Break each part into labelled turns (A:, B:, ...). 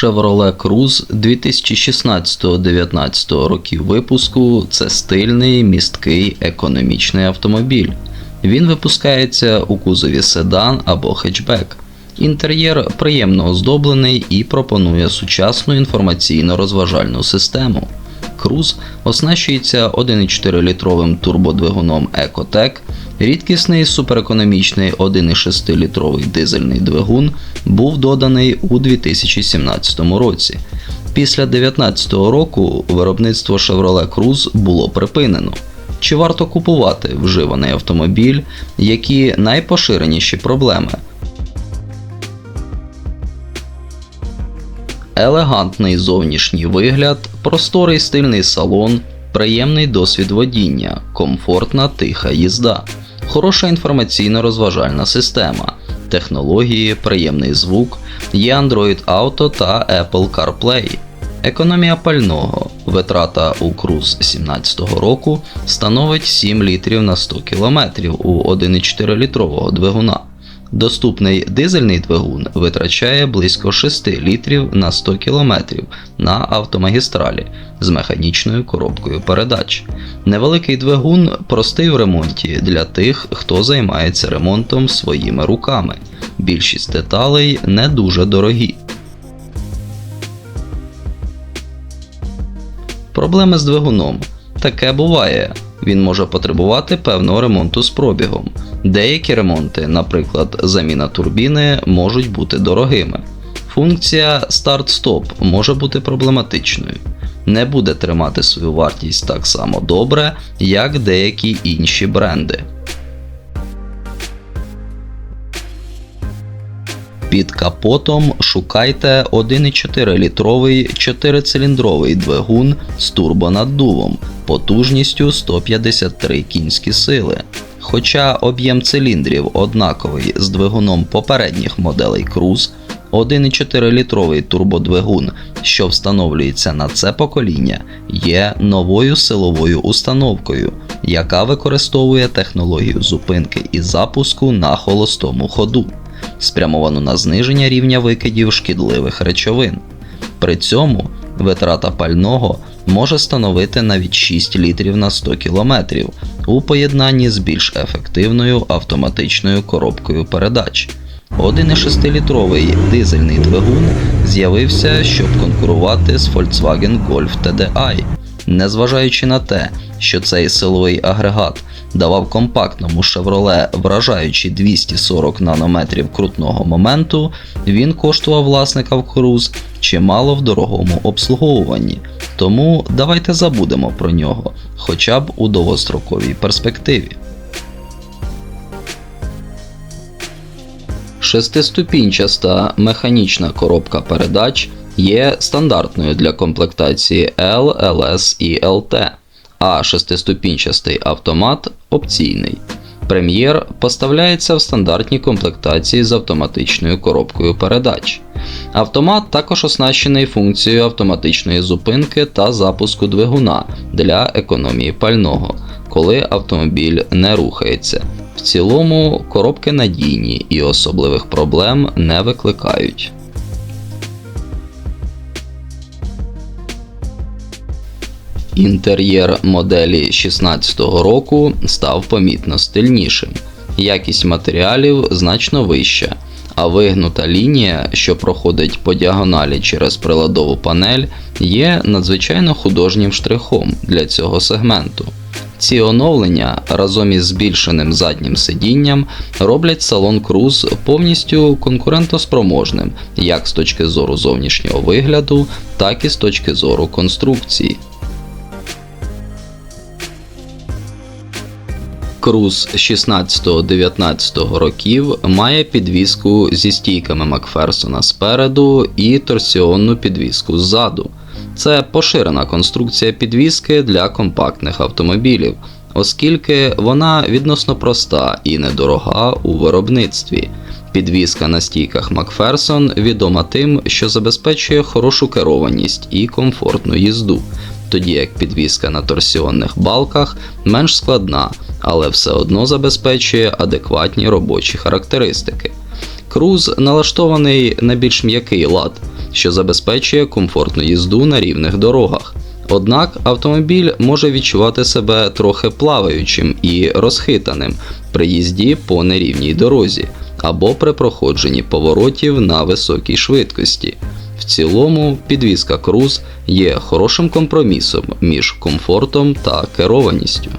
A: Chevrolet Cruze 2016-19 років випуску це стильний, місткий, економічний автомобіль. Він випускається у кузові седан або хетчбек. Інтер'єр приємно оздоблений і пропонує сучасну інформаційно-розважальну систему. Круз оснащується 1,4-літровим турбодвигуном Ecotec, рідкісний суперекономічний 1,6-літровий дизельний двигун був доданий у 2017 році. Після 2019 року виробництво Chevrolet Cruze було припинено. Чи варто купувати вживаний автомобіль, які найпоширеніші проблеми? Елегантний зовнішній вигляд, просторий стильний салон, приємний досвід водіння, комфортна тиха їзда, хороша інформаційно-розважальна система, технології, приємний звук, є Android Auto та Apple CarPlay. Економія пального, витрата у круз 2017 року становить 7 літрів на 100 км у 1,4 літрового двигуна. Доступний дизельний двигун витрачає близько 6 літрів на 100 км на автомагістралі з механічною коробкою передач. Невеликий двигун простий в ремонті для тих, хто займається ремонтом своїми руками. Більшість деталей не дуже дорогі. Проблеми з двигуном. Таке буває. Він може потребувати певного ремонту з пробігом. Деякі ремонти, наприклад, заміна турбіни, можуть бути дорогими. Функція старт-стоп може бути проблематичною. Не буде тримати свою вартість так само добре, як деякі інші бренди. Під капотом шукайте 1,4-літровий 4-циліндровий двигун з турбонаддувом потужністю 153 кінські сили. Хоча об'єм циліндрів однаковий з двигуном попередніх моделей Cruze, 1,4-літровий турбодвигун, що встановлюється на це покоління, є новою силовою установкою, яка використовує технологію зупинки і запуску на холостому ходу спрямовану на зниження рівня викидів шкідливих речовин. При цьому витрата пального може становити навіть 6 літрів на 100 км у поєднанні з більш ефективною автоматичною коробкою передач. 1,6-літровий дизельний двигун з'явився, щоб конкурувати з Volkswagen Golf TDI. Незважаючи на те, що цей силовий агрегат давав компактному Chevrolet вражаючі 240 нанометрів крутного моменту, він коштував власника в Cruze чимало в дорогому обслуговуванні. Тому давайте забудемо про нього, хоча б у довгостроковій перспективі. Шестиступінчаста механічна коробка передач є стандартною для комплектації L, LS і LT, а шестиступінчастий автомат опційний. Прем'єр поставляється в стандартній комплектації з автоматичною коробкою передач. Автомат також оснащений функцією автоматичної зупинки та запуску двигуна для економії пального, коли автомобіль не рухається. В цілому коробки надійні і особливих проблем не викликають. Інтер'єр моделі 16-го року став помітно стильнішим, якість матеріалів значно вища, а вигнута лінія, що проходить по діагоналі через приладову панель, є надзвичайно художнім штрихом для цього сегменту. Ці оновлення разом із збільшеним заднім сидінням роблять салон Круз повністю конкурентоспроможним як з точки зору зовнішнього вигляду, так і з точки зору конструкції. Круз 16-19 років має підвіску зі стійками Макферсона спереду і торсіонну підвіску ззаду. Це поширена конструкція підвіски для компактних автомобілів, оскільки вона відносно проста і недорога у виробництві. Підвіска на стійках Макферсон відома тим, що забезпечує хорошу керованість і комфортну їзду, тоді як підвіска на торсіонних балках менш складна, але все одно забезпечує адекватні робочі характеристики. Круз налаштований на більш м'який лад, що забезпечує комфортну їзду на рівних дорогах. Однак автомобіль може відчувати себе трохи плаваючим і розхитаним при їзді по нерівній дорозі або при проходженні поворотів на високій швидкості. В цілому, підвізка Cruise є хорошим компромісом між комфортом та керованістю.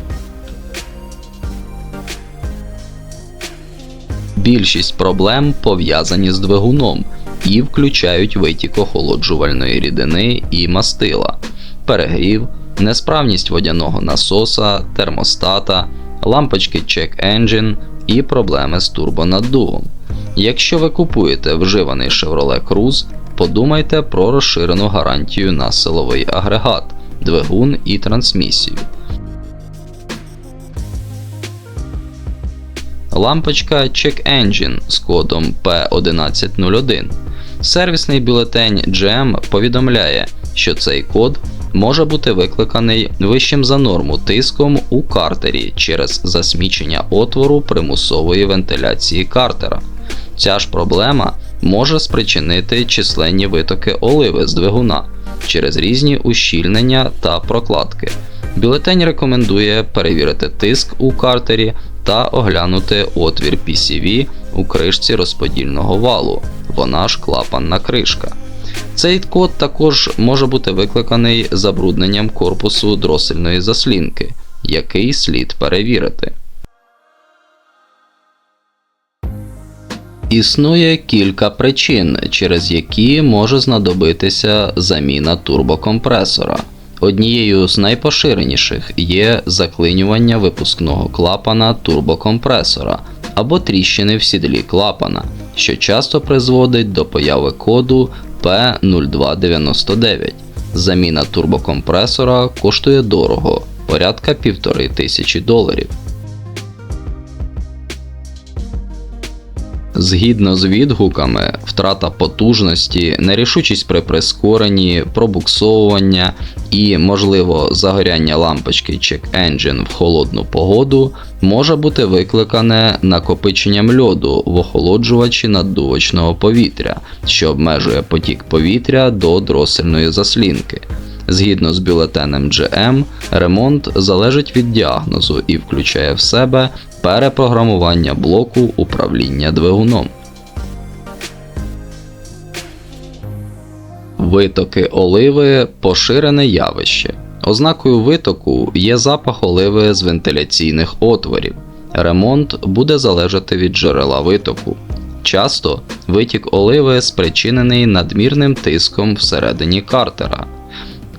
A: Більшість проблем пов'язані з двигуном і включають витік охолоджувальної рідини і мастила, перегрів, несправність водяного насоса, термостата, лампочки Check Engine і проблеми з турбонаддувом. Якщо ви купуєте вживаний Chevrolet Cruze, подумайте про розширену гарантію на силовий агрегат, двигун і трансмісію. Лампочка Check Engine з кодом P1101. Сервісний бюлетень GM повідомляє, що цей код може бути викликаний вищим за норму тиском у картері через засмічення отвору примусової вентиляції картера. Ця ж проблема може спричинити численні витоки оливи з двигуна через різні ущільнення та прокладки. Бюлетень рекомендує перевірити тиск у картері та оглянути отвір PCV у кришці розподільного валу, вона ж клапанна кришка. Цей код також може бути викликаний забрудненням корпусу дросельної заслінки, який слід перевірити. Існує кілька причин, через які може знадобитися заміна турбокомпресора. Однією з найпоширеніших є заклинювання випускного клапана турбокомпресора або тріщини в сідлі клапана, що часто призводить до появи коду P0299. Заміна турбокомпресора коштує дорого, порядка півтори тисячі доларів. Згідно з відгуками, втрата потужності, нерішучість при прискоренні, пробуксовування і, можливо, загоряння лампочки Check Engine в холодну погоду може бути викликане накопиченням льоду в охолоджувачі наддувочного повітря, що обмежує потік повітря до дросельної заслінки. Згідно з бюлетенем GM, ремонт залежить від діагнозу і включає в себе перепрограмування блоку управління двигуном. Витоки оливи поширене явище. Ознакою витоку є запах оливи з вентиляційних отворів. Ремонт буде залежати від джерела витоку. Часто витік оливи спричинений надмірним тиском всередині картера.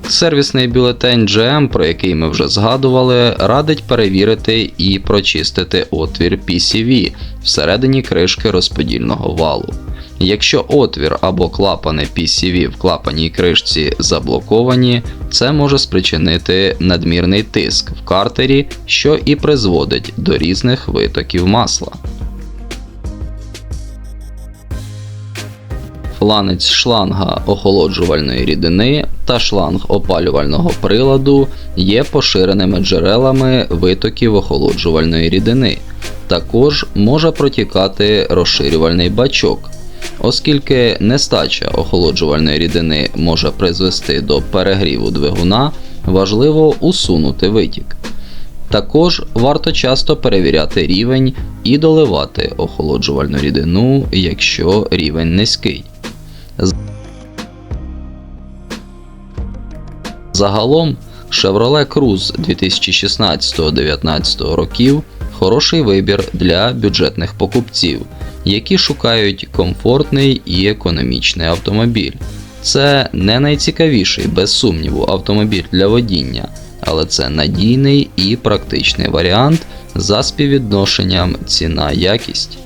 A: Сервісний бюлетень GM, про який ми вже згадували, радить перевірити і прочистити отвір PCV всередині кришки розподільного валу. Якщо отвір або клапани PCV в клапаній кришці заблоковані, це може спричинити надмірний тиск в картері, що і призводить до різних витоків масла. Фланець шланга охолоджувальної рідини та шланг опалювального приладу є поширеними джерелами витоків охолоджувальної рідини. Також може протікати розширювальний бачок. Оскільки нестача охолоджувальної рідини може призвести до перегріву двигуна, важливо усунути витік. Також варто часто перевіряти рівень і доливати охолоджувальну рідину, якщо рівень низький. Загалом Chevrolet Cruze 2016-19 років хороший вибір для бюджетних покупців, які шукають комфортний і економічний автомобіль. Це не найцікавіший, без сумніву, автомобіль для водіння, але це надійний і практичний варіант за співвідношенням ціна-якість.